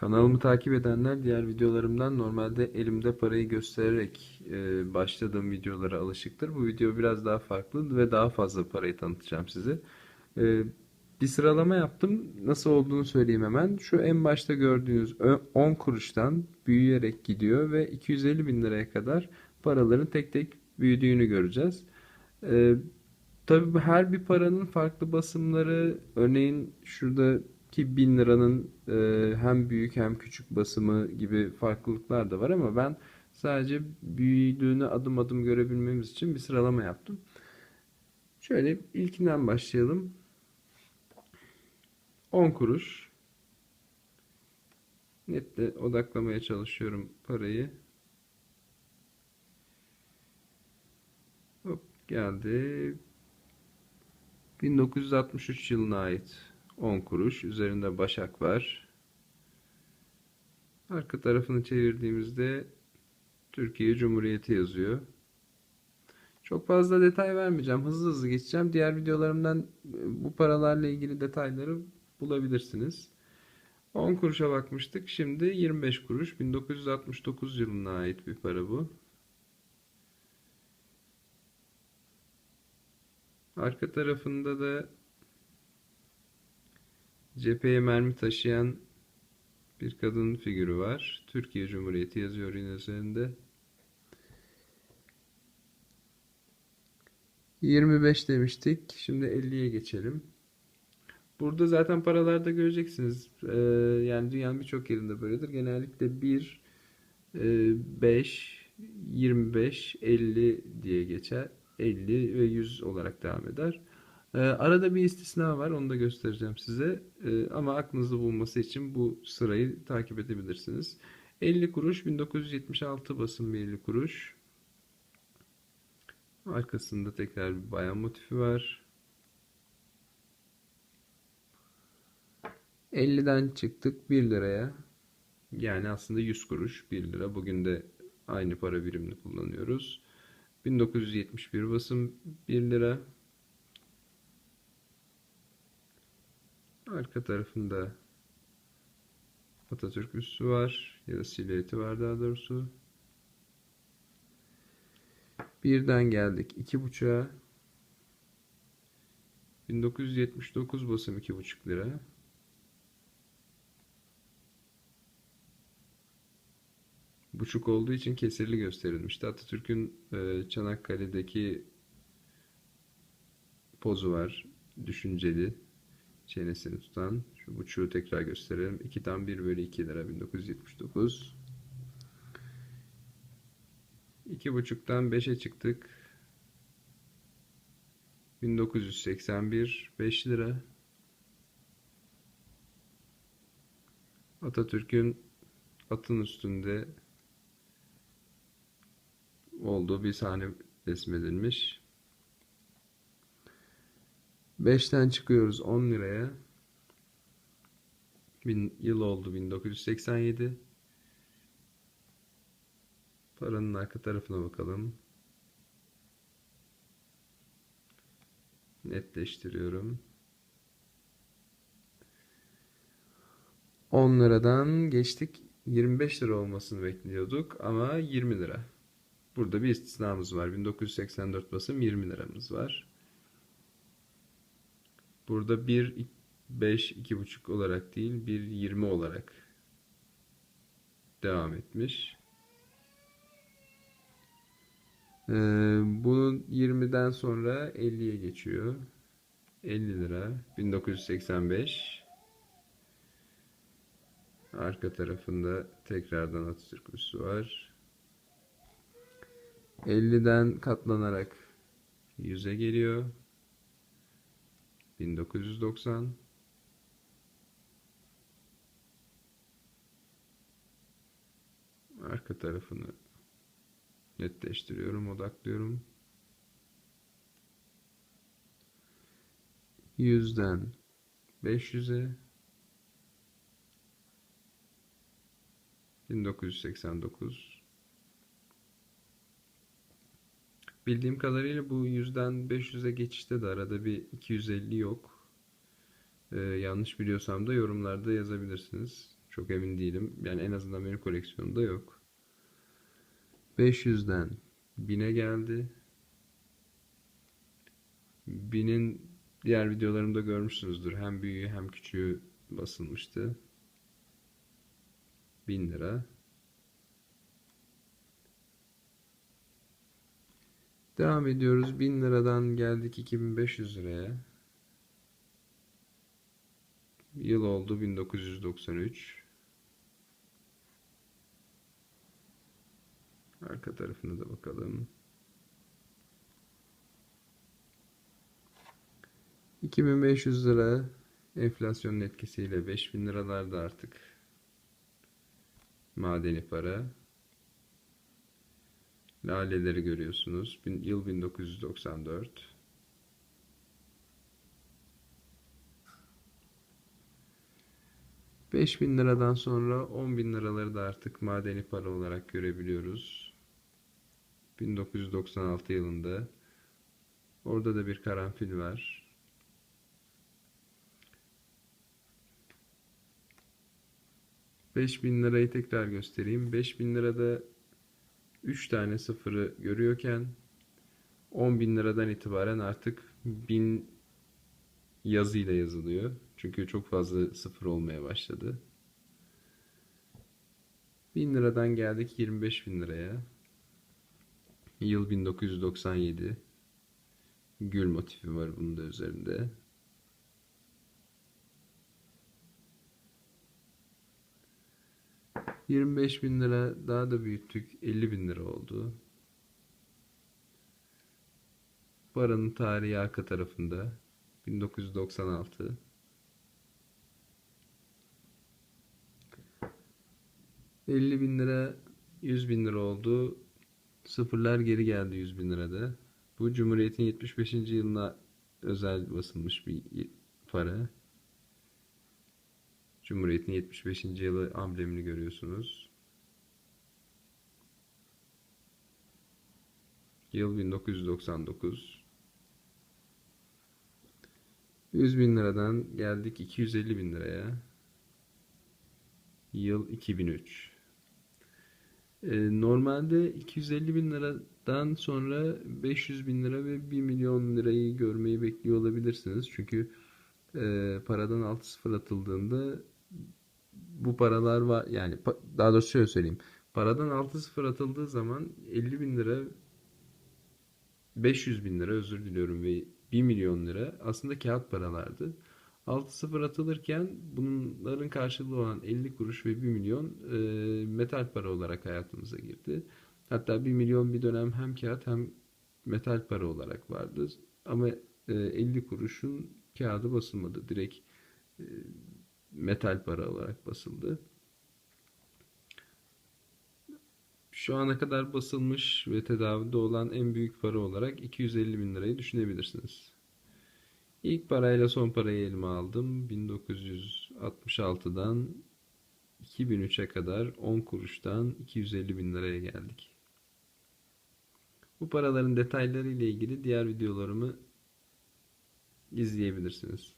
Kanalımı takip edenler diğer videolarımdan normalde elimde parayı göstererek e, başladığım videolara alışıktır. Bu video biraz daha farklı ve daha fazla parayı tanıtacağım size. E, bir sıralama yaptım. Nasıl olduğunu söyleyeyim hemen. Şu en başta gördüğünüz ö- 10 kuruştan büyüyerek gidiyor ve 250 bin liraya kadar paraların tek tek büyüdüğünü göreceğiz. E, Tabii her bir paranın farklı basımları, örneğin şuradaki bin liranın e, hem büyük hem küçük basımı gibi farklılıklar da var ama ben sadece büyüdüğünü adım adım görebilmemiz için bir sıralama yaptım. Şöyle ilkinden başlayalım. 10 kuruş. Netle odaklamaya çalışıyorum parayı. Hop geldi. 1963 yılına ait 10 kuruş. Üzerinde başak var. Arka tarafını çevirdiğimizde Türkiye Cumhuriyeti yazıyor. Çok fazla detay vermeyeceğim. Hızlı hızlı geçeceğim. Diğer videolarımdan bu paralarla ilgili detayları bulabilirsiniz. 10 kuruşa bakmıştık. Şimdi 25 kuruş. 1969 yılına ait bir para bu. Arka tarafında da cepheye mermi taşıyan bir kadın figürü var. Türkiye Cumhuriyeti yazıyor yine üzerinde. 25 demiştik. Şimdi 50'ye geçelim. Burada zaten paralarda göreceksiniz. Ee, yani dünyanın birçok yerinde böyledir. Genellikle 1, 5, 25, 50 diye geçer. 50 ve 100 olarak devam eder. Ee, arada bir istisna var. Onu da göstereceğim size. Ee, ama aklınızda bulunması için bu sırayı takip edebilirsiniz. 50 kuruş 1976 basım bir 50 kuruş. Arkasında tekrar bir bayan motifi var. 50'den çıktık 1 liraya. Yani aslında 100 kuruş 1 lira. Bugün de aynı para birimini kullanıyoruz. 1971 basım 1 lira. Arka tarafında Atatürk üssü var ya da silüeti var daha doğrusu. Birden geldik iki buçuğa. 1979 basım iki buçuk lira. buçuk olduğu için kesirli gösterilmişti. Atatürk'ün e, Çanakkale'deki pozu var. Düşünceli. Çenesini tutan. Şu buçuğu tekrar gösterelim. 2'den 1 bölü 2 lira 1979. 2,5'tan 5'e çıktık. 1981 5 lira. Atatürk'ün atın üstünde olduğu bir sahne resmedilmiş. 5'ten çıkıyoruz 10 liraya. Bin, yıl oldu 1987. Paranın arka tarafına bakalım. Netleştiriyorum. 10 liradan geçtik. 25 lira olmasını bekliyorduk ama 20 lira. Burada bir istisnamız var. 1984 basım 20 liramız var. Burada 1 5 2,5 olarak değil 1 20 olarak devam etmiş. Ee, bunun 20'den sonra 50'ye geçiyor. 50 lira 1985 arka tarafında tekrardan Atatürk üssü var. 50'den katlanarak 100'e geliyor. 1990 arka tarafını netleştiriyorum, odaklıyorum. 100'den 500'e 1989 Bildiğim kadarıyla bu 100'den 500'e geçişte de arada bir 250 yok. Ee, yanlış biliyorsam da yorumlarda yazabilirsiniz. Çok emin değilim. Yani en azından benim koleksiyonumda yok. 500'den 1000'e geldi. 1000'in diğer videolarımda görmüşsünüzdür. Hem büyüğü hem küçüğü basılmıştı. 1000 lira. Devam ediyoruz. 1000 liradan geldik 2500 liraya. Yıl oldu 1993. Arka tarafına da bakalım. 2500 lira enflasyonun etkisiyle 5000 liralarda artık madeni para. Laleleri görüyorsunuz. Bin- Yıl 1994. Beş bin liradan sonra on bin liraları da artık madeni para olarak görebiliyoruz. 1996 yılında. Orada da bir karanfil var. Beş bin lirayı tekrar göstereyim. Beş bin lirada 3 tane sıfırı görüyorken 10 bin liradan itibaren artık 1000 yazıyla yazılıyor. Çünkü çok fazla sıfır olmaya başladı. 1000 liradan geldik 25 bin liraya. Yıl 1997. Gül motifi var bunun da üzerinde. Yirmi beş bin lira daha da büyüttük. 50 bin lira oldu. Paranın tarihi arka tarafında. 1996. Elli bin lira 100 bin lira oldu. Sıfırlar geri geldi 100 bin lirada. Bu Cumhuriyet'in 75. yılına özel basılmış bir para. Cumhuriyet'in 75. yılı amblemini görüyorsunuz. Yıl 1999. 100 bin liradan geldik 250 bin liraya. Yıl 2003. Ee, normalde 250 bin liradan sonra 500 bin lira ve 1 milyon lirayı görmeyi bekliyor olabilirsiniz. Çünkü e, paradan 6 sıfır atıldığında bu paralar var yani daha doğrusu şöyle söyleyeyim. Paradan 6 sıfır atıldığı zaman 50 bin lira 500 bin lira özür diliyorum ve 1 milyon lira aslında kağıt paralardı. 6 sıfır atılırken bunların karşılığı olan 50 kuruş ve 1 milyon e, metal para olarak hayatımıza girdi. Hatta 1 milyon bir dönem hem kağıt hem metal para olarak vardı. Ama e, 50 kuruşun kağıdı basılmadı. Direkt e, metal para olarak basıldı. Şu ana kadar basılmış ve tedavide olan en büyük para olarak 250 bin lirayı düşünebilirsiniz. İlk parayla son parayı elime aldım. 1966'dan 2003'e kadar 10 kuruştan 250 bin liraya geldik. Bu paraların detayları ile ilgili diğer videolarımı izleyebilirsiniz.